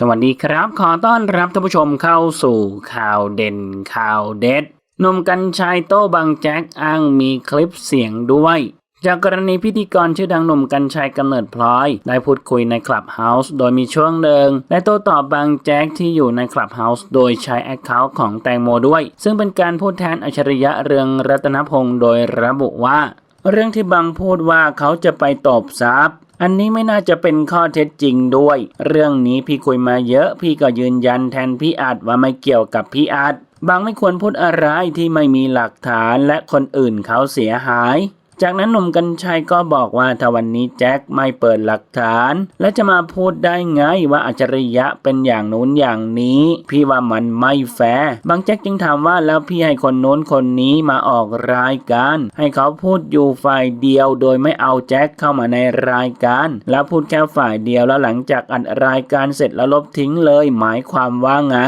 สวัสดีครับ ขอต้อนรับท่านผู้ชมเข้าสู่ข่าวเด่นข่าวเด็ดหนุ่มกัญชัยโต้บังแจ็คอ้างมีคลิปเสียงด้วย จากกรณีพิธีกรชื่อดังหนุ่มกัญชัยกำเนิดพลอย ได้พูดคุยในคลับเฮาส์โดยมีช่วงหนึ่งและโต้ตอบบางแจ็คที่อยู่ในคลับเฮาส์โดยใช้แอคเคาท์ของแตงโมด้วย ซึ่งเป็นการพูดแทนอัจฉริยะเรืองรัตนพงศ์โดยระบุว่า เรื่องที่บังพูดว่าเขาจะไปตบทรัพย์ อันนี้ไม่น่าจะเป็นข้อเท็จจริงด้วย เรื่องนี้พี่คุยมาเยอะ พี่ก็ยืนยันแทนพี่อาจว่าไม่เกี่ยวกับพี่อาจบางไม่ควรพูดอะไรที่ไม่มีหลักฐานและคนอื่นเขาเสียหาย จากนั้นหนุ่มกัญชัยก็บอกว่าถ้าวันนี้แจ็คไม่เปิดหลักฐาน และจะมาพูดได้ไงว่าอัจฉริยะเป็นอย่างนู้นอย่างนี้ พี่ว่ามันไม่แฟร์บางแจ็คจึงถามว่าแล้วพี่ให้คนโน้นคนนี้มาออกรายการ ให้เขาพูดอยู่ฝ่ายเดียวโดยไม่เอาแจ็คเข้ามาในรายการ แล้วพูดแค่ฝ่ายเดียวแล้วหลังจากอัดรายการเสร็จแล้วลบทิ้งเลย หมายความว่าไง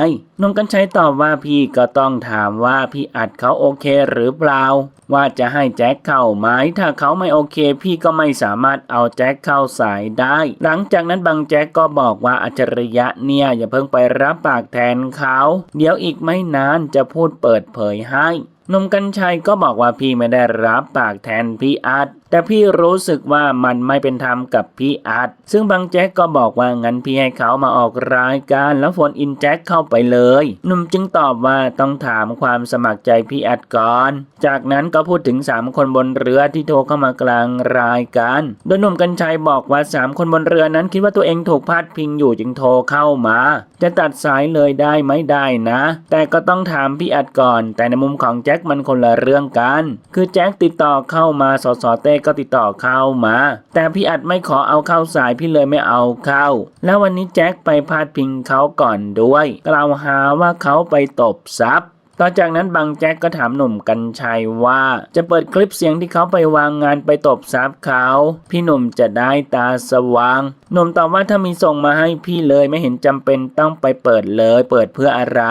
น้องกัญชัยตอบว่าพี่ก็ต้องถามว่าพี่อัดเขาโอเคหรือเปล่า ว่าจะให้แจ็คเข้าไหมถ้าเขาไม่โอเค พี่ก็ไม่สามารถเอาแจ็คเข้าสายได้ หลังจากนั้นบางแจ็คก็บอกว่าอัจฉริยะเนี่ยอย่าเพิ่งไปรับปากแทนเขา เดี๋ยวอีกไม่นานจะพูดเปิดเผยให้ นุ่มกัญชัยก็บอกว่าพี่ไม่ได้รับปากแทนพี่อาร์ตแต่พี่รู้สึกว่ามันไม่เป็นธรรมกับพี่อาร์ตซึ่งบางแจ็คก็บอกว่างั้นพี่ให้เขามาออกรายการแล้วโฟนอินแจ็คเข้าไปเลย หนุ่มจึงตอบว่าต้องถามความสมัครใจพี่อาร์ตก่อน จากนั้นก็พูดถึง 3 คนบนเรือที่โทรเข้ามากลางรายการ โดยหนุ่มกัญชัยบอกว่า 3 คนบนเรือนั้นคิดว่าตัวเองถูกพาดพิงอยู่จึงโทรเข้ามา จะตัดสายเลยได้ไหม่ได้นะ แต่ก็ต้องถามพี่อัดก่อน แต่ในมุมของแจ็คคมันคนละเรื่องกัน คือแจ็คติดต่อเข้ามาสสเต้ก็ติดต่อเข้ามา แต่พี่อัดไม่ขอเอาเข้าสายพี่เลยไม่เอาเข้า แล้ววันนี้แจ็คไปพาดพิงเขาก่อนด้วย กล่าวหาว่าเขาไปตบทรัพย์ ต่อจากนั้นบางแจ็คก็ถามหนุ่มกัญชัยว่าจะเปิดคลิปเสียงที่เขาไปวางงานไปตบทรัพย์เขา พี่หนุ่มจะได้ตาสว่าง หนุ่มตอบว่าถ้ามีส่งมาให้พี่เลยไม่เห็นจำเป็นต้องไปเปิดเลย เปิดเพื่ออะไร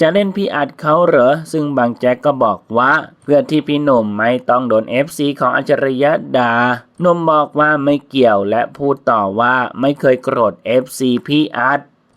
จะเล่นพี่อัดเขาเหรอ ซึ่งบางแจ็คก็บอกว่า เพื่อที่พี่หนุ่มไม่ต้องโดน FC ของอัจฉริยะดาหนุ่มบอกว่าไม่เกี่ยวและพูดต่อว่าไม่เคยโกรธ FC พี่อัด